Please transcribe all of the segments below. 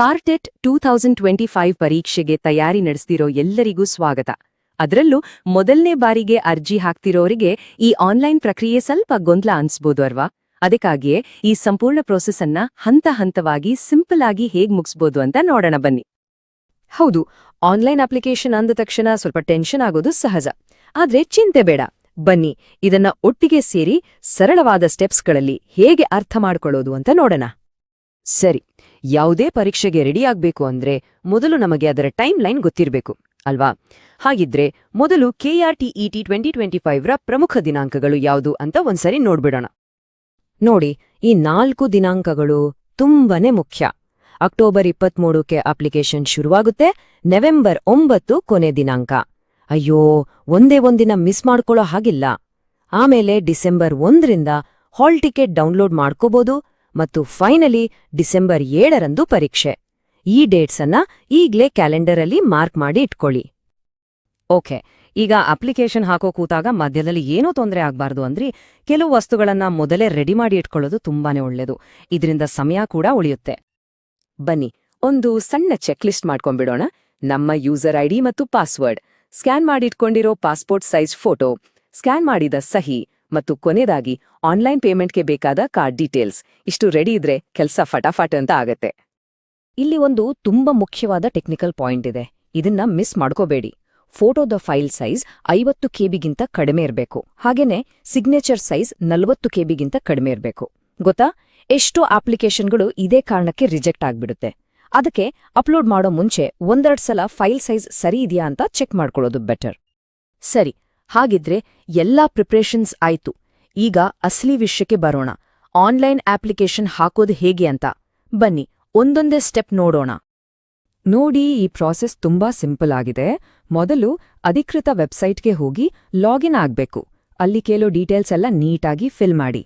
KARTET two thousand twenty five ಪರೀಕ್ಷೆಗೆ ತಯಾರಿ ನಡೆಸ್ತಿರೋ ಎಲ್ಲರಿಗೂ ಸ್ವಾಗತ. ಅದರಲ್ಲೂ ಮೊದಲನೇ ಬಾರಿಗೆ ಅರ್ಜಿ ಹಾಕ್ತಿರೋರಿಗೆ ಈ ಆನ್ಲೈನ್ ಪ್ರಕ್ರಿಯೆ ಸ್ವಲ್ಪ ಗೊಂದಲ ಅನ್ಸ್ಬೋದು ಅಲ್ವಾ? ಅದಕ್ಕಾಗಿಯೇ ಈ ಸಂಪೂರ್ಣ ಪ್ರೋಸೆಸ್ ಅನ್ನ ಹಂತ ಹಂತವಾಗಿ ಸಿಂಪಲ್ ಆಗಿ ಹೇಗ್ ಮುಗಿಸ್ಬೋದು ಅಂತ ನೋಡೋಣ ಬನ್ನಿ. ಹೌದು, ಆನ್ಲೈನ್ ಅಪ್ಲಿಕೇಶನ್ ಅಂದ ತಕ್ಷಣ ಸ್ವಲ್ಪ ಟೆನ್ಷನ್ ಆಗೋದು ಸಹಜ. ಆದ್ರೆ ಚಿಂತೆ ಬೇಡ. ಬನ್ನಿ, ಇದನ್ನ ಒಟ್ಟಿಗೆ ಸೇರಿ ಸರಳವಾದ ಸ್ಟೆಪ್ಸ್ಗಳಲ್ಲಿ ಹೇಗೆ ಅರ್ಥ ಮಾಡ್ಕೊಳ್ಳೋದು ಅಂತ ನೋಡೋಣ. ಸರಿ, ಯಾವುದೇ ಪರೀಕ್ಷೆಗೆ ರೆಡಿ ಆಗಬೇಕು ಅಂದ್ರೆ ಮೊದಲು ನಮಗೆ ಅದರ ಟೈಮ್ ಲೈನ್ ಗೊತ್ತಿರಬೇಕು, ಅಲ್ವಾ? ಹಾಗಿದ್ರೆ ಮೊದಲು ಕೆಆರ್ಟಿಇಟಿ ಟ್ವೆಂಟಿ ಟ್ವೆಂಟಿ ಫೈವ್ರ ಪ್ರಮುಖ ದಿನಾಂಕಗಳು ಯಾವುದು ಅಂತ ಒಂದ್ಸರಿ ನೋಡ್ಬಿಡೋಣ. ನೋಡಿ, ಈ ನಾಲ್ಕು ದಿನಾಂಕಗಳು ತುಂಬಾನೇ ಮುಖ್ಯ. ಅಕ್ಟೋಬರ್ ಇಪ್ಪತ್ಮೂರಕ್ಕೆ ಅಪ್ಲಿಕೇಶನ್ ಶುರುವಾಗುತ್ತೆ, ನವೆಂಬರ್ ಒಂಬತ್ತು ಕೊನೆ ದಿನಾಂಕ. ಅಯ್ಯೋ, ಒಂದೇ ಒಂದಿನ ಮಿಸ್ ಮಾಡ್ಕೊಳ್ಳೋ ಹಾಗಿಲ್ಲ. ಆಮೇಲೆ ಡಿಸೆಂಬರ್ ಒಂದರಿಂದ ಹಾಲ್ ಟಿಕೆಟ್ ಡೌನ್ಲೋಡ್ ಮಾಡ್ಕೋಬೋದು ಮತ್ತು ಫೈನಲಿ ಡಿಸೆಂಬರ್ ಏಳರಂದು ಪರೀಕ್ಷೆ. ಈ ಡೇಟ್ಸ್ ಅನ್ನ ಈಗ್ಲೇ ಕ್ಯಾಲೆಂಡರಲ್ಲಿ ಮಾರ್ಕ್ ಮಾಡಿ ಇಟ್ಕೊಳ್ಳಿ. ಓಕೆ ಈಗ ಅಪ್ಲಿಕೇಶನ್ ಹಾಕೋ ಕೂತಾಗ ಮಧ್ಯದಲ್ಲಿ ಏನೂ ತೊಂದರೆ ಆಗಬಾರ್ದು ಅಂದ್ರೆ, ಕೆಲವು ವಸ್ತುಗಳನ್ನ ಮೊದಲೇ ರೆಡಿ ಮಾಡಿ ಇಟ್ಕೊಳ್ಳೋದು ತುಂಬಾನೇ ಒಳ್ಳೇದು. ಇದರಿಂದ ಸಮಯ ಕೂಡ ಉಳಿಯುತ್ತೆ. ಬನ್ನಿ, ಒಂದು ಸಣ್ಣ ಚೆಕ್ ಲಿಸ್ಟ್ ಮಾಡ್ಕೊಂಡ್ಬಿಡೋಣ. ನಮ್ಮ ಯೂಸರ್ ಐಡಿ ಮತ್ತು ಪಾಸ್ವರ್ಡ್ ಸ್ಕ್ಯಾನ್ ಮಾಡಿಟ್ಕೊಂಡಿರೋ ಪಾಸ್ಪೋರ್ಟ್ ಸೈಜ್ ಫೋಟೋ ಸ್ಕ್ಯಾನ್ ಮಾಡಿದ ಸಹಿ. ಮತ್ತು ಕೊನೆಯದಾಗಿ ಆನ್ಲೈನ್ ಪೇಮೆಂಟ್ಗೆ ಬೇಕಾದ ಕಾರ್ಡ್ ಡೀಟೇಲ್ಸ್. ಇಷ್ಟು ರೆಡಿ ಇದ್ರೆ ಕೆಲಸ ಫಟಾಫಟ್ ಅಂತ ಆಗತ್ತೆ. ಇಲ್ಲಿ ಒಂದು ತುಂಬಾ ಮುಖ್ಯವಾದ ಟೆಕ್ನಿಕಲ್ ಪಾಯಿಂಟ್ ಇದೆ. ಇದನ್ನ ಮಿಸ್ ಮಾಡ್ಕೋಬೇಡಿ. ಫೋಟೋದ ಫೈಲ್ ಸೈಜ್ ಐವತ್ತು ಕೆಬಿಗಿಂತ ಕಡಿಮೆ ಇರಬೇಕು. ಹಾಗೇನೆ ಸಿಗ್ನೇಚರ್ ಸೈಜ್ ನಲವತ್ತು ಕೆಬಿಗಿಂತ ಕಡಿಮೆ ಇರಬೇಕು. ಗೊತ್ತಾ? ಎಷ್ಟೋ ಅಪ್ಲಿಕೇಶನ್ಗಳು ಇದೇ ಕಾರಣಕ್ಕೆ ರಿಜೆಕ್ಟ್ ಆಗ್ಬಿಡುತ್ತೆ. ಅದಕ್ಕೆ ಅಪ್ಲೋಡ್ ಮಾಡೋ ಮುಂಚೆ ಒಂದೆರಡು ಸಲ ಫೈಲ್ ಸೈಜ್ ಸರಿ ಇದೆಯಾ ಅಂತ ಚೆಕ್ ಮಾಡ್ಕೊಳ್ಳೋದು ಬೆಟರ್. ಸರಿ ಹಾಗಿದ್ರೆ ಎಲ್ಲಾ ಪ್ರಿಪ್ರೇಷನ್ಸ್ ಆಯ್ತು. ಈಗ ಅಸಲಿ ವಿಷಯಕ್ಕೆ ಬರೋಣ. ಆನ್ಲೈನ್ ಅಪ್ಲಿಕೇಶನ್ ಹಾಕೋದು ಹೇಗೆ ಅಂತ. ಬನ್ನಿ, ಒಂದೊಂದೇ ಸ್ಟೆಪ್ ನೋಡೋಣ. ನೋಡಿ, ಈ ಪ್ರಾಸೆಸ್ ತುಂಬಾ ಸಿಂಪಲ್ ಆಗಿದೆ. ಮೊದಲು ಅಧಿಕೃತ ವೆಬ್ಸೈಟ್ಗೆ ಹೋಗಿ ಲಾಗಿನ್ ಆಗ್ಬೇಕು. ಅಲ್ಲಿ ಕೇಳೋ ಡೀಟೇಲ್ಸ್ ಎಲ್ಲ ನೀಟಾಗಿ ಫಿಲ್ ಮಾಡಿ.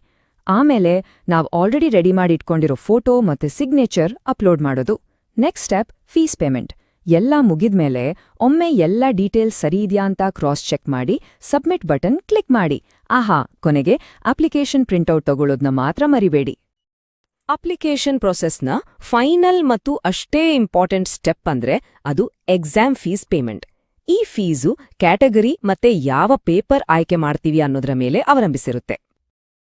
ಆಮೇಲೆ ನಾವು ಆಲ್ರೆಡಿ ರೆಡಿ ಮಾಡಿ ಇಟ್ಕೊಂಡಿರೋ ಫೋಟೋ ಮತ್ತೆ ಸಿಗ್ನೇಚರ್ ಅಪ್ಲೋಡ್ ಮಾಡೋದು. Next step, fees payment. ಎಲ್ಲ ಮುಗಿದ್ಮೇಲೆ ಒಮ್ಮೆ ಎಲ್ಲ ಡೀಟೇಲ್ಸ್ ಸರಿ ಇದೆಯಾ ಅಂತ ಕ್ರಾಸ್ ಚೆಕ್ ಮಾಡಿ ಸಬ್ಮಿಟ್ ಬಟನ್ ಕ್ಲಿಕ್ ಮಾಡಿ. ಆಹಾ, ಕೊನೆಗೆ ಅಪ್ಲಿಕೇಶನ್ ಪ್ರಿಂಟೌಟ್ ತಗೊಳ್ಳೋದ್ನ ಮಾತ್ರ ಮರಿಬೇಡಿ. ಅಪ್ಲಿಕೇಶನ್ ಪ್ರೊಸೆಸ್ನ ಫೈನಲ್ ಮತ್ತು ಅಷ್ಟೇ ಇಂಪಾರ್ಟೆಂಟ್ ಸ್ಟೆಪ್ ಅಂದ್ರೆ ಅದು ಎಕ್ಸಾಮ್ ಫೀಸ್ ಪೇಮೆಂಟ್ ಈ ಫೀಸು ಕ್ಯಾಟಗರಿ ಮತ್ತೆ ಯಾವ ಪೇಪರ್ ಆಯ್ಕೆ ಮಾಡ್ತೀವಿ ಅನ್ನೋದ್ರ ಮೇಲೆ ಅವಲಂಬಿಸಿರುತ್ತೆ.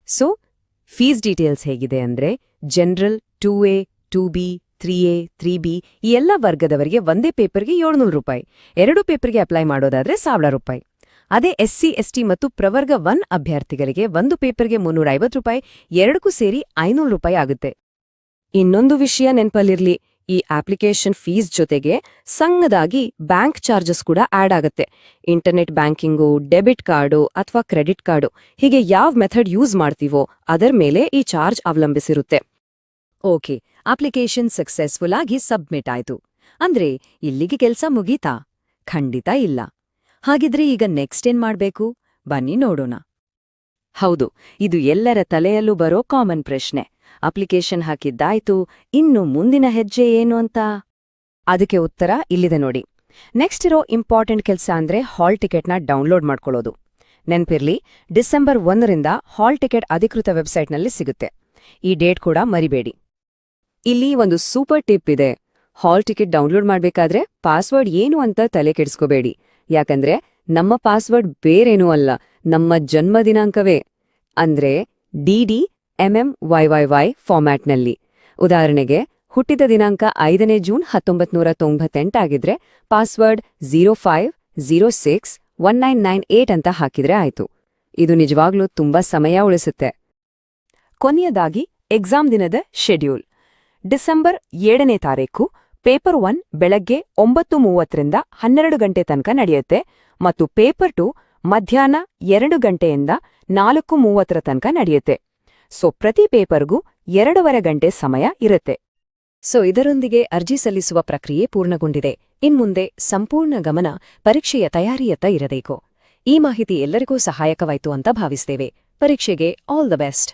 ಸೊ ಫೀಸ್ ಡೀಟೇಲ್ಸ್ ಹೇಗಿದೆ ಅಂದ್ರೆ general two A two B three A, three B ಈ ಎಲ್ಲ ವರ್ಗದವರಿಗೆ ಒಂದೇ ಪೇಪರ್ಗೆ ಏಳ್ನೂರು ರೂಪಾಯಿ. ಎರಡು ಪೇಪರ್ಗೆ ಅಪ್ಲೈ ಮಾಡೋದಾದ್ರೆ ಸಾವಿರ ರೂಪಾಯಿ. ಅದೇ ಎಸ್ಸಿ, ಎಸ್ಟಿ ಮತ್ತು ಪ್ರವರ್ಗ ಒನ್ ಅಭ್ಯರ್ಥಿಗಳಿಗೆ ಒಂದು ಪೇಪರ್ಗೆ ಮುನ್ನೂರ ಐವತ್ತು ರೂಪಾಯಿ, ಎರಡಕ್ಕೂ ಸೇರಿ ಐನೂರು ರೂಪಾಯಿ ಆಗುತ್ತೆ. ಇನ್ನೊಂದು ವಿಷಯ ನೆನ್ಪಲ್ಲಿರ್ಲಿ, ಈ ಅಪ್ಲಿಕೇಶನ್ ಫೀಸ್ ಜೊತೆಗೆ ಸಂಘದಾಗಿ ಬ್ಯಾಂಕ್ ಚಾರ್ಜಸ್ ಕೂಡ ಆಡ್ ಆಗುತ್ತೆ. ಇಂಟರ್ನೆಟ್ ಬ್ಯಾಂಕಿಂಗು, ಡೆಬಿಟ್ ಕಾರ್ಡು ಅಥವಾ ಕ್ರೆಡಿಟ್ ಕಾರ್ಡು, ಹೀಗೆ ಯಾವ ಮೆಥಡ್ ಯೂಸ್ ಮಾಡ್ತೀವೋ ಅದರ ಮೇಲೆ ಈ ಚಾರ್ಜ್ ಅವಲಂಬಿಸಿರುತ್ತೆ. ಓಕೆ, ಅಪ್ಲಿಕೇಶನ್ ಸಕ್ಸಸ್ಫುಲ್ ಆಗಿ ಸಬ್ಮಿಟ್ ಆಯ್ತು. ಅಂದ್ರೆ, ಇಲ್ಲಿಗೆ ಕೆಲಸ ಮುಗೀತಾ? ಖಂಡಿತ ಇಲ್ಲ. ಹಾಗಿದ್ರೆ ಈಗ ನೆಕ್ಸ್ಟ್ ಏನ್ ಮಾಡ್ಬೇಕು? ಬನ್ನಿ ನೋಡೋಣ. ಹೌದು, ಇದು ಎಲ್ಲರ ತಲೆಯಲ್ಲೂ ಬರೋ ಕಾಮನ್ ಪ್ರಶ್ನೆ. ಅಪ್ಲಿಕೇಶನ್ ಹಾಕಿದ್ದಾಯ್ತು, ಇನ್ನು ಮುಂದಿನ ಹೆಜ್ಜೆ ಏನು ಅಂತ? ಅದಕ್ಕೆ ಉತ್ತರ ಇಲ್ಲಿದೆ ನೋಡಿ. ನೆಕ್ಸ್ಟ್ ಇರೋ ಇಂಪಾರ್ಟೆಂಟ್ ಕೆಲಸ ಅಂದ್ರೆ ಹಾಲ್ ಟಿಕೆಟ್ನ ಡೌನ್ಲೋಡ್ ಮಾಡ್ಕೊಳ್ಳೋದು. ನೆನ್ಪಿರ್ಲಿ, ಡಿಸೆಂಬರ್ ಒಂದರಿಂದ ಹಾಲ್ ಟಿಕೆಟ್ ಅಧಿಕೃತ ವೆಬ್ಸೈಟ್ನಲ್ಲಿ ಸಿಗುತ್ತೆ. ಈ ಡೇಟ್ ಕೂಡ ಮರಿಬೇಡಿ. ಇಲ್ಲಿ ಒಂದು ಸೂಪರ್ ಟಿಪ್ ಇದೆ. ಹಾಲ್ ಟಿಕೆಟ್ ಡೌನ್ಲೋಡ್ ಮಾಡ್ಬೇಕಾದ್ರೆ ಪಾಸ್ವರ್ಡ್ ಏನು ಅಂತ ತಲೆ ಕೆಡಿಸ್ಕೋಬೇಡಿ. ಯಾಕಂದ್ರೆ ನಮ್ಮ ಪಾಸ್ವರ್ಡ್ ಬೇರೇನೂ ಅಲ್ಲ, ನಮ್ಮ ಜನ್ಮ ದಿನಾಂಕವೇ. ಅಂದ್ರೆ ಡಿಡಿ ಎಂಎಂ ವೈ ಫಾರ್ಮ್ಯಾಟ್ನಲ್ಲಿ. ಉದಾಹರಣೆಗೆ, ಹುಟ್ಟಿದ ದಿನಾಂಕ ಐದನೇ ಜೂನ್ ಹತ್ತೊಂಬತ್ನೂರ ತೊಂಬತ್ತೆಂಟಾಗಿದ್ರೆ password zero five zero six one nine nine eight ಅಂತ ಹಾಕಿದ್ರೆ ಆಯ್ತು. ಇದು ನಿಜವಾಗ್ಲೂ ತುಂಬಾ ಸಮಯ ಉಳಿಸುತ್ತೆ. ಕೊನೆಯದಾಗಿ, ಎಕ್ಸಾಮ್ ದಿನದ ಶೆಡ್ಯೂಲ್. ಡಿಸೆಂಬರ್ ಏಳನೇ ತಾರೀಕು, ಪೇಪರ್ ಒನ್ ಬೆಳಗ್ಗೆ ಒಂಬತ್ತು ಮೂವತ್ತರಿಂದ ಹನ್ನೆರಡು ಗಂಟೆ ತನಕ ನಡೆಯುತ್ತೆ ಮತ್ತು ಪೇಪರ್ ಟು ಮಧ್ಯಾಹ್ನ ಎರಡು ಗಂಟೆಯಿಂದ ನಾಲ್ಕು ಮೂವತ್ತರ ತನಕ ನಡೆಯುತ್ತೆ. ಸೊ, ಪ್ರತಿ ಪೇಪರ್ಗೂ ಎರಡೂವರೆ ಗಂಟೆ ಸಮಯ ಇರುತ್ತೆ. ಸೊ, ಇದರೊಂದಿಗೆ ಅರ್ಜಿ ಸಲ್ಲಿಸುವ ಪ್ರಕ್ರಿಯೆ ಪೂರ್ಣಗೊಂಡಿದೆ. ಇನ್ಮುಂದೆ ಸಂಪೂರ್ಣ ಗಮನ ಪರೀಕ್ಷೆಯ ತಯಾರಿಯತ್ತ ಇರಬೇಕು. ಈ ಮಾಹಿತಿ ಎಲ್ಲರಿಗೂ ಸಹಾಯಕವಾಯಿತು ಅಂತ ಭಾವಿಸ್ತೇವೆ. ಪರೀಕ್ಷೆಗೆ ಆಲ್ ದ ಬೆಸ್ಟ್.